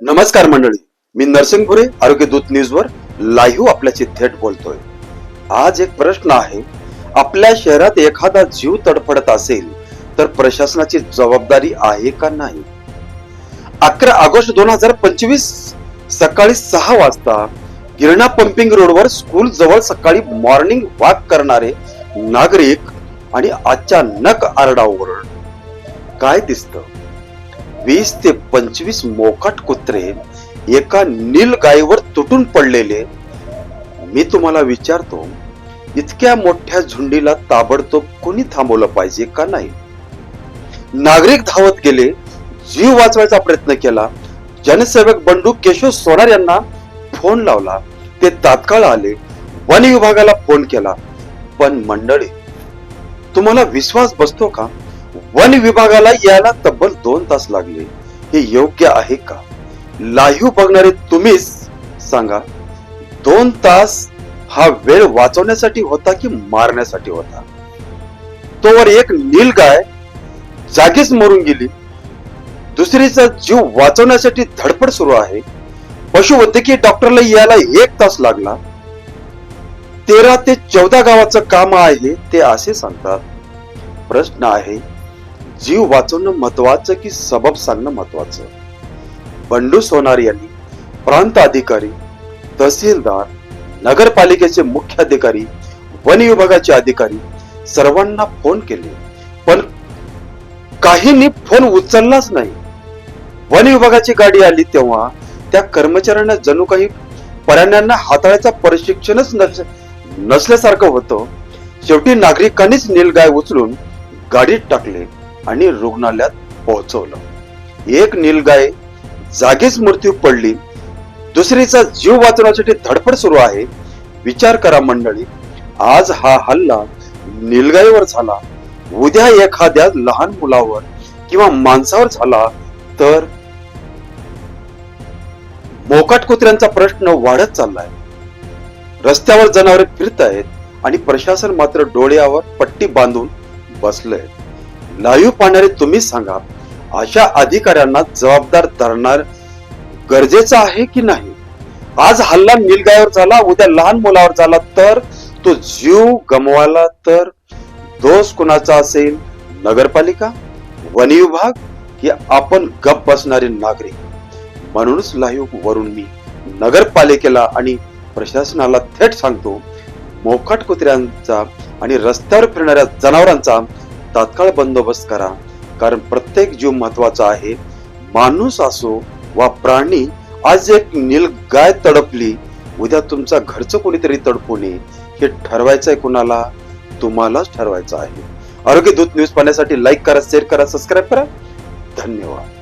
नमस्कार मंडळी मी नरसिंगपुरे आरोग्य दूत न्यूज वर लाईव्ह आपल्याशी थेट बोलतोय. आज एक प्रश्न आहे आपल्या शहरात एखादा जीव तडफडत असेल तर प्रशासनाची जबाबदारी आहे का नाही? अकरा ऑगस्ट दोन हजार पंचवीस सकाळी सहा वाजता गिरणा पंपिंग रोडवर स्कूल जवळ सकाळी मॉर्निंग वॉक करणारे नागरिक आणि अचानक आरडाओरड. काय दिसतं? वीस ते पंचवीस मोकाट कुत्रे एका नील गायीवर तुटून पडलेले. मी तुम्हाला विचारतो इतक्या मोठ्या झुंडीला ताबडतोब कोणी थांबवलं पाहिजे का नाही? नागरिक धावत गेले जीव वाचवायचा प्रयत्न केला. जनसेवक बंडू केशव सोनार यांना फोन लावला. ते तात्काळ आले. वन विभागाला फोन केला. पण मंडळी तुम्हाला विश्वास बसतो का? वन विभागाला यायला तब्बल दोन तास लागले. हे योग्य आहे का? लाईव्ह बघणारे तुम्हीच सांगा. दोन तास हा वेळ वाचवण्यासाठी होता की मारण्यासाठी होता? तोवर एक नील गाय जागीच मरून गेली. दुसरीचा जीव वाचवण्यासाठी धडपड सुरू आहे. पशुवैद्यकीय डॉक्टरला यायला एक तास लागला. तेरा ते चौदा गावाचं काम आहे ते असे सांगतात. प्रश्न आहे जीव वाचवणं महत्वाचं की सबब सांगणं महत्वाचं? बंडू सोनार यांनी प्रांत अधिकारी तहसीलदार नगरपालिकेचे मुख्य अधिकारी वन विभागाचे अधिकारी सर्वांना फोन केले. पण काहींनी फोन उचललाच नाही. वन विभागाची गाडी आली तेव्हा त्या कर्मचाऱ्यांना जणू काही प्राण्यांना हाताळायचं प्रशिक्षणच नस- नसल्यासारखं होतं. शेवटी नागरिकांनीच नीलगाय उचलून गाडीत टाकले. आणि रुग्णालयात पोहोचवलं. एक नीलगाय जागीच मृत्यू पडली. दुसरीचा जीव वाचवण्यासाठी धडपड सुरू आहे. विचार करा मंडळी आज हा हल्ला नीलगाईवर झाला. उद्या एखाद्या लहान मुलावर किंवा माणसावर झाला तर मोकाट कुत्र्यांचा प्रश्न वाढत चाललाय. रस्त्यावर जनावरे फिरत आहेत आणि प्रशासन मात्र डोळ्यावर पट्टी बांधून बसलंय. लाईव्ह पाहणारे तुम्ही सांगा अशा अधिकाऱ्यांना जबाबदार धरणार गरजेचं आहे की नाही? आज हल्ला नीलगायवर झाला उद्या लहान मुलावर झाला तर तो जीव गमवाला तर दोष कुणाचा असेल? नगरपालिका? वन विभाग? की आपण गप बसणारे नागरिक? म्हणूनच लाईव्ह वरून मी नगरपालिकेला आणि प्रशासनाला थेट सांगतो मोकाट कुत्र्यांचा आणि रस्त्यावर फिरणाऱ्या जनावरांचा तात्काळ बंदोबस्त करा. कारण प्रत्येक जीव महत्त्वाचा आहे. माणूस असो वा प्राणी आज एक नील गाय तडपली उद्या तुमचा घरचं कोणीतरी तडपू नये हे ठरवायचंय कुणाला? तुम्हालाच ठरवायचं आहे. आरोग्य दूत न्यूज पाहण्यासाठी लाईक करा शेअर करा सबस्क्राईब करा. धन्यवाद.